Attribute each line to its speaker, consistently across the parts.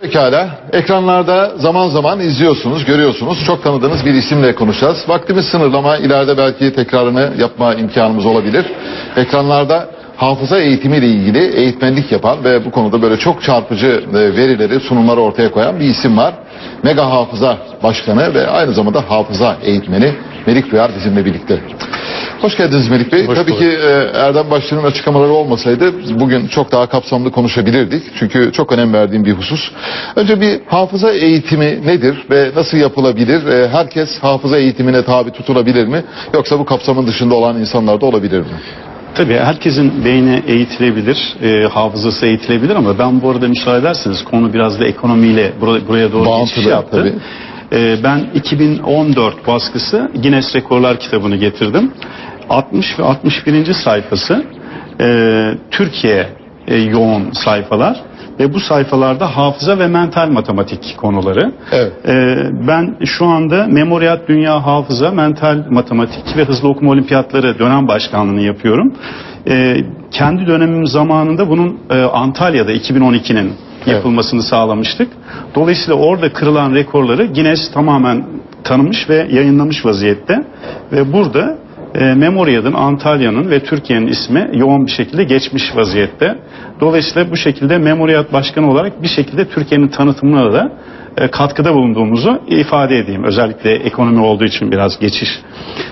Speaker 1: Pekala. Ekranlarda zaman zaman izliyorsunuz, görüyorsunuz. Çok tanıdığınız bir isimle konuşacağız. Vaktimiz sınırlı ama ileride belki tekrarını yapma imkanımız olabilir. Ekranlarda hafıza eğitimiyle ilgili eğitmenlik yapan ve bu konuda böyle çok çarpıcı e, verileri, sunumları ortaya koyan bir isim var. Mega Hafıza Başkanı ve aynı zamanda hafıza eğitmeni Melik Duyar bizimle birlikte. Hoş geldiniz Melik Bey.
Speaker 2: Hoş
Speaker 1: Tabii
Speaker 2: bulduk.
Speaker 1: ki e, Erdem Başkan'ın açıklamaları olmasaydı bugün çok daha kapsamlı konuşabilirdik. Çünkü çok önem verdiğim bir husus. Önce bir hafıza eğitimi nedir ve nasıl yapılabilir? E, herkes hafıza eğitimine tabi tutulabilir mi? Yoksa bu kapsamın dışında olan insanlar da olabilir mi?
Speaker 2: Tabii herkesin beyni eğitilebilir, e, hafızası eğitilebilir ama ben bu arada müsaade ederseniz konu biraz da ekonomiyle buraya, buraya doğru
Speaker 1: Bağıntılı,
Speaker 2: geçiş yaptı.
Speaker 1: tabii.
Speaker 2: E, ben 2014 baskısı Guinness Rekorlar kitabını getirdim. 60 ve 61. sayfası e, Türkiye e, yoğun sayfalar ve bu sayfalarda hafıza ve mental matematik konuları.
Speaker 1: Evet.
Speaker 2: Ee, ben şu anda Memoriyat Dünya Hafıza, Mental Matematik ve Hızlı Okuma Olimpiyatları dönem başkanlığını yapıyorum. Ee, kendi dönemim zamanında bunun e, Antalya'da 2012'nin yapılmasını sağlamıştık. Dolayısıyla orada kırılan rekorları Guinness tamamen tanımış ve yayınlamış vaziyette. Ve burada e, Memoriad'ın, Antalya'nın ve Türkiye'nin ismi yoğun bir şekilde geçmiş vaziyette. Dolayısıyla bu şekilde Memoriad Başkanı olarak bir şekilde Türkiye'nin tanıtımına da e, katkıda bulunduğumuzu ifade edeyim. Özellikle ekonomi olduğu için biraz geçiş.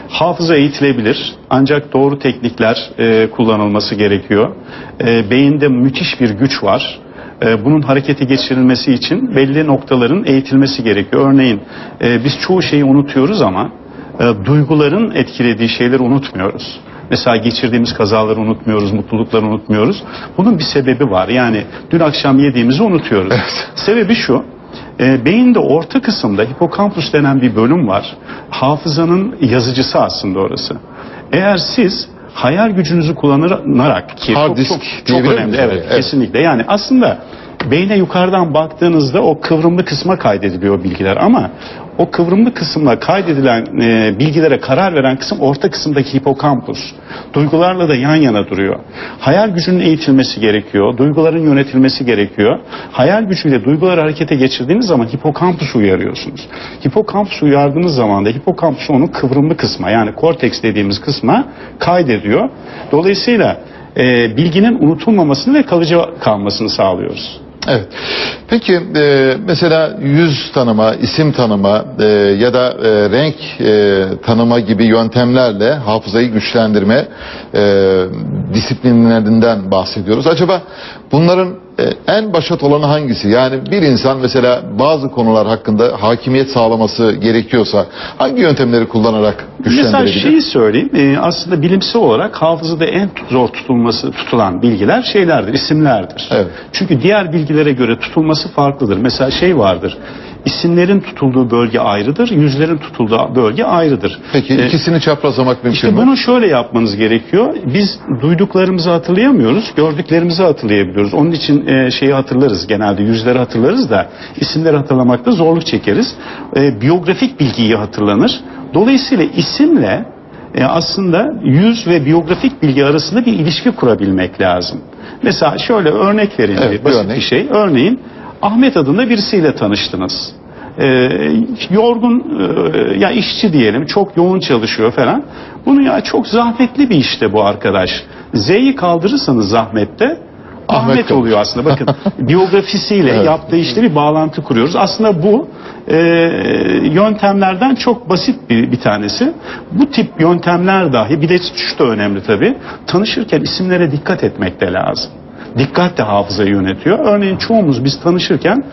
Speaker 2: Hafıza eğitilebilir ancak doğru teknikler e, kullanılması gerekiyor. E, beyinde müthiş bir güç var. E, bunun harekete geçirilmesi için belli noktaların eğitilmesi gerekiyor. Örneğin e, biz çoğu şeyi unutuyoruz ama e, duyguların etkilediği şeyleri unutmuyoruz. Mesela geçirdiğimiz kazaları unutmuyoruz, mutlulukları unutmuyoruz. Bunun bir sebebi var. Yani dün akşam yediğimizi unutuyoruz. Sebebi şu. E, beyinde orta kısımda hipokampus denen bir bölüm var. Hafızanın yazıcısı aslında orası. Eğer siz hayal gücünüzü kullanarak ki
Speaker 1: Hard
Speaker 2: çok
Speaker 1: disk
Speaker 2: çok çok önemli evet?
Speaker 1: Evet.
Speaker 2: kesinlikle. Yani aslında beyne yukarıdan baktığınızda o kıvrımlı kısma kaydediliyor bilgiler ama o kıvrımlı kısımla kaydedilen e, bilgilere karar veren kısım orta kısımdaki hipokampus. Duygularla da yan yana duruyor. Hayal gücünün eğitilmesi gerekiyor. Duyguların yönetilmesi gerekiyor. Hayal gücüyle duyguları harekete geçirdiğiniz zaman hipokampusu uyarıyorsunuz. Hipokampusu uyardığınız zaman da hipokampus onun kıvrımlı kısma yani korteks dediğimiz kısma kaydediyor. Dolayısıyla e, bilginin unutulmamasını ve kalıcı kalmasını sağlıyoruz.
Speaker 1: Evet. Peki e, mesela yüz tanıma, isim tanıma e, ya da e, renk e, tanıma gibi yöntemlerle hafızayı güçlendirme e, disiplinlerinden bahsediyoruz. Acaba bunların en başat olanı hangisi? Yani bir insan mesela bazı konular hakkında hakimiyet sağlaması gerekiyorsa hangi yöntemleri kullanarak
Speaker 2: Mesela
Speaker 1: güçlendirebilir?
Speaker 2: şeyi söyleyeyim. e, aslında bilimsel olarak hafızada en zor tutulması tutulan bilgiler şeylerdir, isimlerdir.
Speaker 1: Evet.
Speaker 2: Çünkü diğer bilgilere göre tutulması farklıdır. Mesela şey vardır. İsimlerin tutulduğu bölge ayrıdır, yüzlerin tutulduğu bölge ayrıdır.
Speaker 1: Peki
Speaker 2: E,
Speaker 1: ikisini çaprazlamak mümkün
Speaker 2: İşte
Speaker 1: mü?
Speaker 2: bunu şöyle yapmanız gerekiyor. Biz duyduklarımızı hatırlayamıyoruz, gördüklerimizi hatırlayabiliyoruz. Onun için e, şeyi hatırlarız genelde, yüzleri hatırlarız da isimleri hatırlamakta zorluk çekeriz. E, biyografik bilgiyi hatırlanır. Dolayısıyla isimle e, aslında yüz ve biyografik bilgi arasında bir ilişki kurabilmek lazım. Mesela şöyle örnek vereyim
Speaker 1: Evet,
Speaker 2: bir
Speaker 1: bir
Speaker 2: basit
Speaker 1: örnek.
Speaker 2: bir şey. Örneğin Ahmet adında birisiyle tanıştınız. Ee, yorgun e, ya işçi diyelim çok yoğun çalışıyor falan. Bunu ya çok zahmetli bir işte bu arkadaş. Z'yi kaldırırsanız zahmette
Speaker 1: Ahmet
Speaker 2: Ahmet, oluyor aslında. Bakın biyografisiyle
Speaker 1: Evet.
Speaker 2: yaptığı işte bir bağlantı kuruyoruz. Aslında bu e, yöntemlerden çok basit bir, bir tanesi. Bu tip yöntemler dahi bir de şu da önemli tabii. Tanışırken isimlere dikkat etmek de lazım. Dikkat de hafızayı yönetiyor. Örneğin çoğumuz biz tanışırken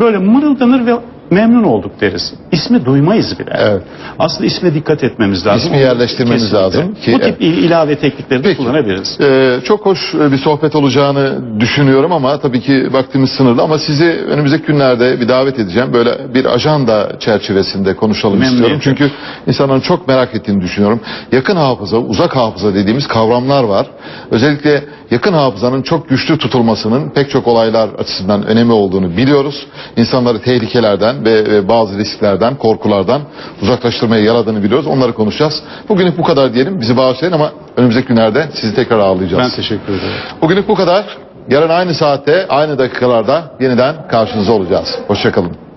Speaker 2: böyle mırıldanır ve memnun olduk deriz. İsmi duymayız bile.
Speaker 1: Evet.
Speaker 2: Aslında isme dikkat etmemiz lazım.
Speaker 1: İsmi yerleştirmemiz
Speaker 2: Kesinlikle.
Speaker 1: lazım ki-
Speaker 2: Bu tip il- ilave teknikleri de kullanabiliriz.
Speaker 1: Ee, çok hoş bir sohbet olacağını düşünüyorum ama tabii ki vaktimiz sınırlı ama sizi önümüzdeki günlerde bir davet edeceğim. Böyle bir ajanda çerçevesinde konuşalım
Speaker 2: Memnuniyetle.
Speaker 1: istiyorum. Çünkü insanların çok merak ettiğini düşünüyorum. Yakın hafıza, uzak hafıza dediğimiz kavramlar var. Özellikle yakın hafızanın çok güçlü tutulmasının pek çok olaylar açısından önemi olduğunu biliyoruz. İnsanları tehlikelerden ve bazı risklerden, korkulardan uzaklaştırmaya yaradığını biliyoruz. Onları konuşacağız. Bugünlük bu kadar diyelim. Bizi bağışlayın ama önümüzdeki günlerde sizi tekrar ağırlayacağız.
Speaker 2: Ben teşekkür ederim.
Speaker 1: Bugünlük bu kadar. Yarın aynı saatte, aynı dakikalarda yeniden karşınızda olacağız. Hoşçakalın.